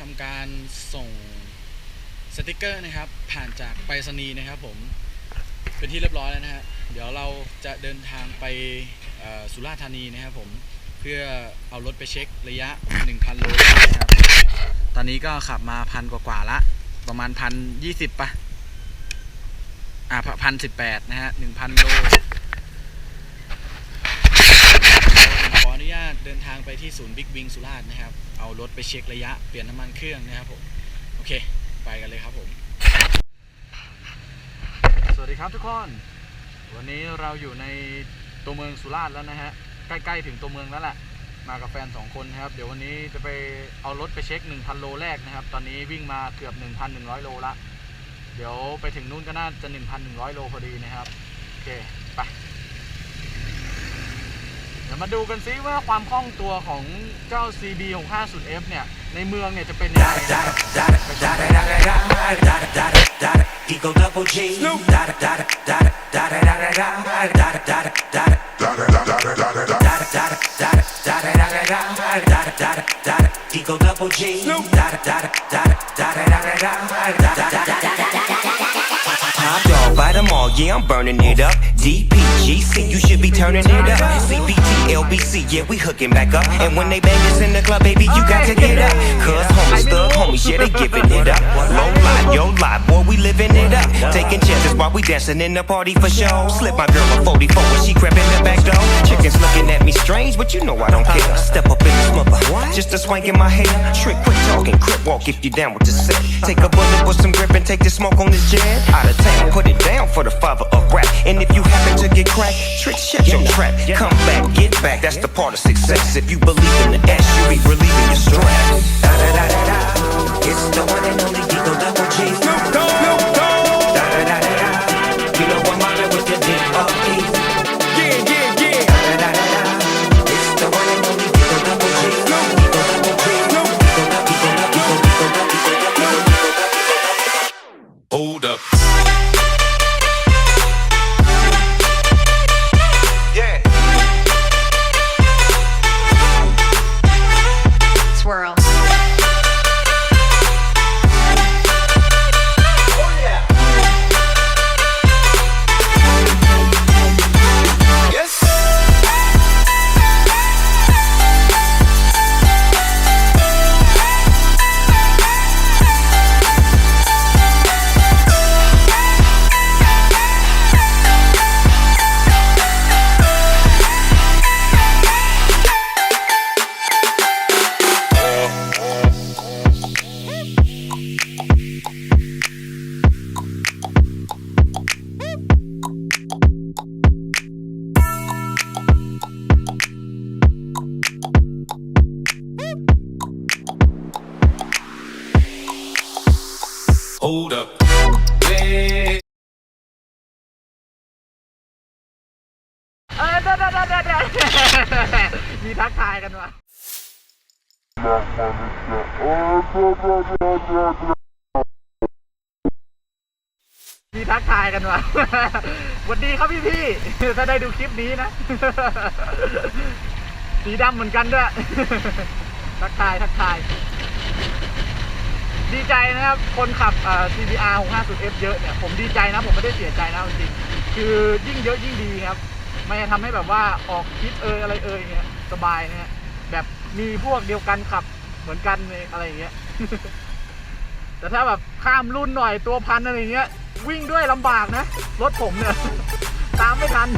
ทำการส่งสติกเกอร์นะครับ ผ่านจากไปรษณีย์นะครับผมเป็นที่เรียบร้อยแล้วนะฮะเดี๋ยวเราจะเดินทางไปสุราษฎร์ธานีนะครับผมเพื่อเอารถไปเช็คระยะ 1,000 โลนะครับตอนนี้ก็ขับมาพันกว่าๆละ ประมาณพันยี่สิบปะอ่าพันสิบแปดนะฮะหนึ่งพันโลาตเดินทางไปที่ศูนย์บิ๊กวิงสุราษฎร์นะครับ เอารถไปเช็คระยะเปลี่ยนน้ำมันเครื่องนะครับผม โอเค ไปกันเลยครับผม สวัสดีครับทุกคน วันนี้เราอยู่ในตัวเมืองสุราษฎร์แล้วนะฮะ ใกล้ๆถึงตัวเมืองแล้วแหละ มากับแฟน 2 คนนะครับ เดี๋ยววันนี้จะไปเอารถไปเช็ค 1,000 โลแรกนะครับ ตอนนี้วิ่งมาเกือบ 1,100 โลละ เดี๋ยวไปถึงนู่นก็น่าจะ 1,100 โลพอดีนะครับ โอเค ไป ดี๋ยวมาดูกันซิว่าความคล่องตัวของเจ้า CB 650F เนี่ย ในเมืองเนี่ยจะเป็นยังไงนะครับ yeah, I'm burning it up. DPGC, you should be turning it up. CBT, LBC, yeah, we hooking back up. And when they bang us in the club, baby, you got to get up. Cause homies, thug homies, yeah, they giving it up. Low life, yo life, boy, we living it up. Taking chances while we dancing in the party for show. Slip my girl a 44 when she crept in the back door. Chickens looking at me strange, but you know I don't care. Step up in this mother, just a swank in my hair. Trick, quick talking, crip walk if you down with the set. Take a bullet with some grip and take the smoke on this jet. Out of town, put it down for the father of rap. And if you happen to get cracked, trick, shut your trap. Come back, get back, that's the part of success. If you believe in the S, you be relieving your stress. Da da da da da, it's the one and only Double G. Hold up. เออเดี๋ยวเดี๋ยวเดี๋ยวเดี๋ยวมีทักทายกันวะ มีทักทายกันวะสวัสดีครับพี่พี่ๆถ้าได้ดูคลิปนี้นะ สีดำเหมือนกันด้วย ทักทายทักทาย ดีใจนะครับ คนขับ CBR 650F เยอะเนี่ย ผมดีใจนะ ผมไม่ได้เสียใจนะจริงคือยิ่งเยอะยิ่งดีครับไม่ทำให้แบบว่าออกคลิปเอยอะไรเอยเงี้ยสบายนะฮะแบบมีพวกเดียวกันขับเหมือนกันอะไรอย่างเงี้ย แต่ถ้าแบบข้ามรุ่นหน่อยตัวพันอะไรเงี้ย วิ่งด้วยลำบากนะ รถผมเนี่ย ตามไม่ทัน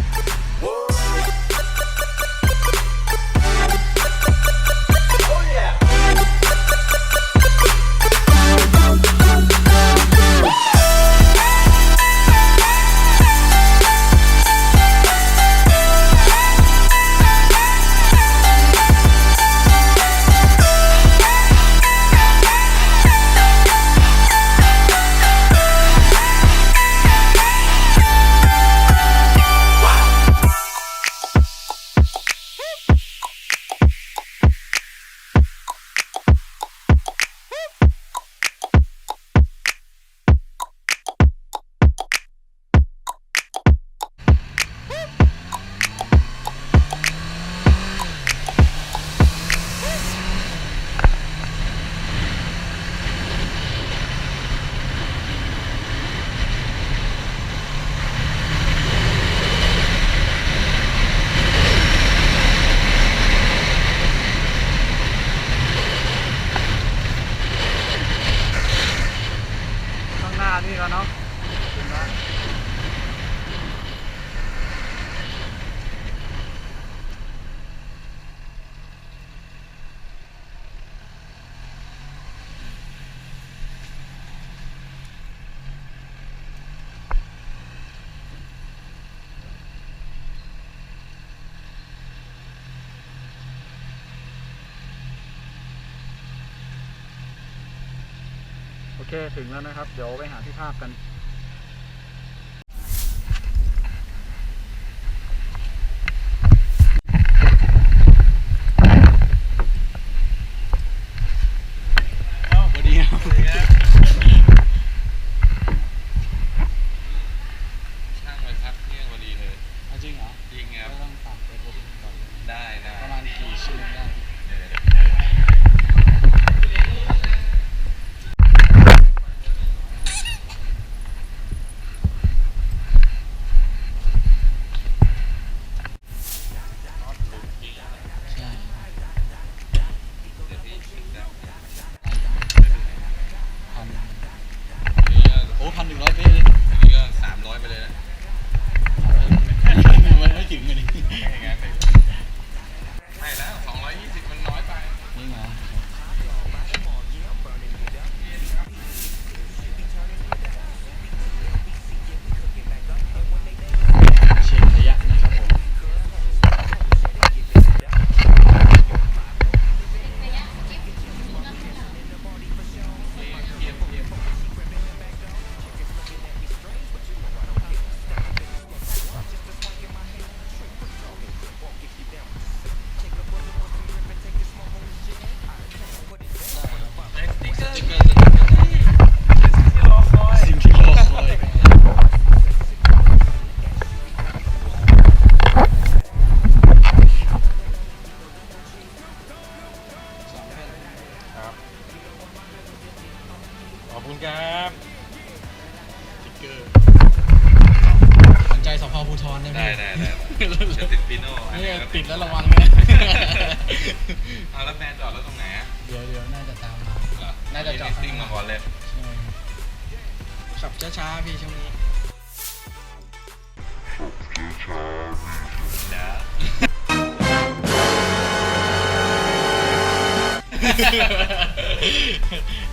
นี้ก่อนเนาะ เคถึงแล้วนะครับ เดี๋ยวไปหาที่ภาพกัน ใจสพภูทรได้ไหมได้ได้ได้จะติดปิโน่อันนี่นี้ก็ติดแล้วระวังนะเอาแล้วแบรนด์จอดแล้วตรงไหนอะเดี๋ยวเดี๋ยวน่าจะตามมา เหรอน่าจะจอดลิสติ้งมาก่อนเลย ใช่ขับช้าๆพี่ช่วงนี้เดี๋ยว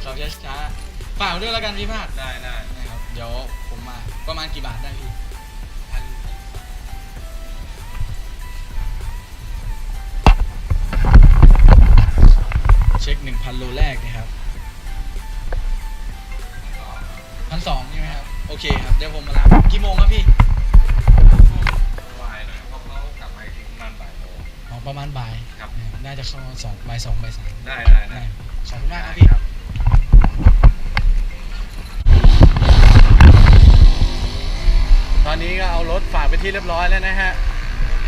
ขับช้าๆฝากด้วยแล้วกันพี่พาดได้ได้ นะครับ เดี๋ยวผมมาประมาณกี่บาทได้พี่พั เช็คหนึ่งพันโลแรกนะครับพันสองใช่ไหมครับ โอเคครับ เดี๋ยวผมมารับกี่โมงครับพี่วายหน่อยเพราะเขากลับมาอีกทีประมาณบ่ายโมง อ๋อประมาณบ่ายครับนะครับ น่าจะเข้าสองบ่ายสองบ่ายสามได้ได้ได้ ขอบคุณมากครับพี่ ตอนนี้ก็เอารถฝากไปที่เรียบร้อยแล้วนะฮะ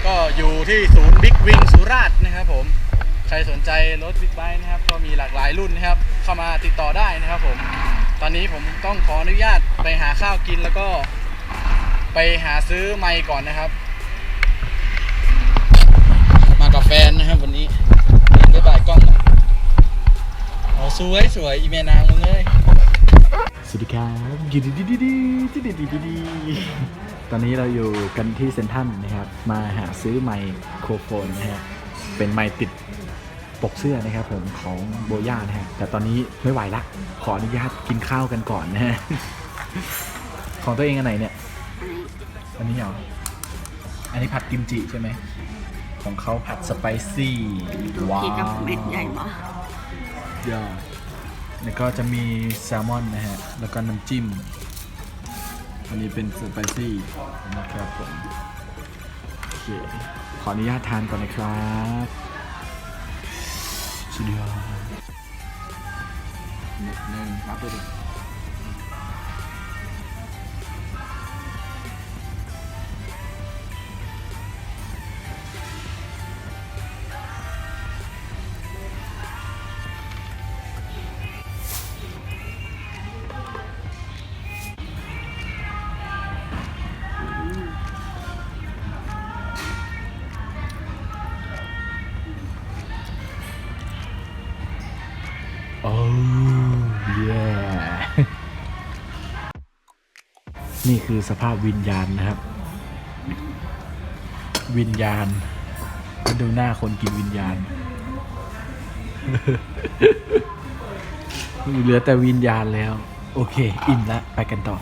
ก็อยู่ที่ศูนย์บิ๊กวิงสุราษฎร์นะครับผม ใครสนใจรถบิ๊กไบค์นะครับ ก็มีหลากหลายรุ่นนะครับ เข้ามาติดต่อได้นะครับผม ตอนนี้ผมต้องขออนุญาตไปหาข้าวกินแล้วก็ไปหาซื้อไมค์ก่อนนะครับ มากับแฟนนะครับวันนี้บ๊ายบายกล้องหน่อยโอ้สวยสวยอีเมนางมึงเอ้ยสวัสดีครับดีดีดีดีดีดีดีดีดีตอนนี้เราอยู่กันที่เซนทรันนะครับ มาหาซื้อไมโครโฟนนะฮะ เป็นไมค์ติด ปกเสื้อนะครับผมของโบย่านะฮะแต่ตอนนี้ไม่ไหวละ ขออนุญาตกินข้าวกันก่อนนะฮะของตัวเองอันไหนเนี่ย อันนี้เหรอ อันนี้ผัดกิมจิใช่ไหม ของเขาผัดสไปซี่ว้าวที่กับเม็ดใหญ่มากยอดแล้วก็จะมีแซลมอนนะฮะ แล้วก็น้ำจิ้ม อันนี้เป็นสไปซี่นะครับผม โอเค ขออนุญาตทานก่อนนะครับ 지리야. 네, 네, 마블이. เย่นี่คือสภาพวิญญาณนะครับ วิญญาณมาดูหน้าคนกินวิญญาณเหลือแต่วิญญาณแล้ว โอเค อิ่มละ ไปกันต่อ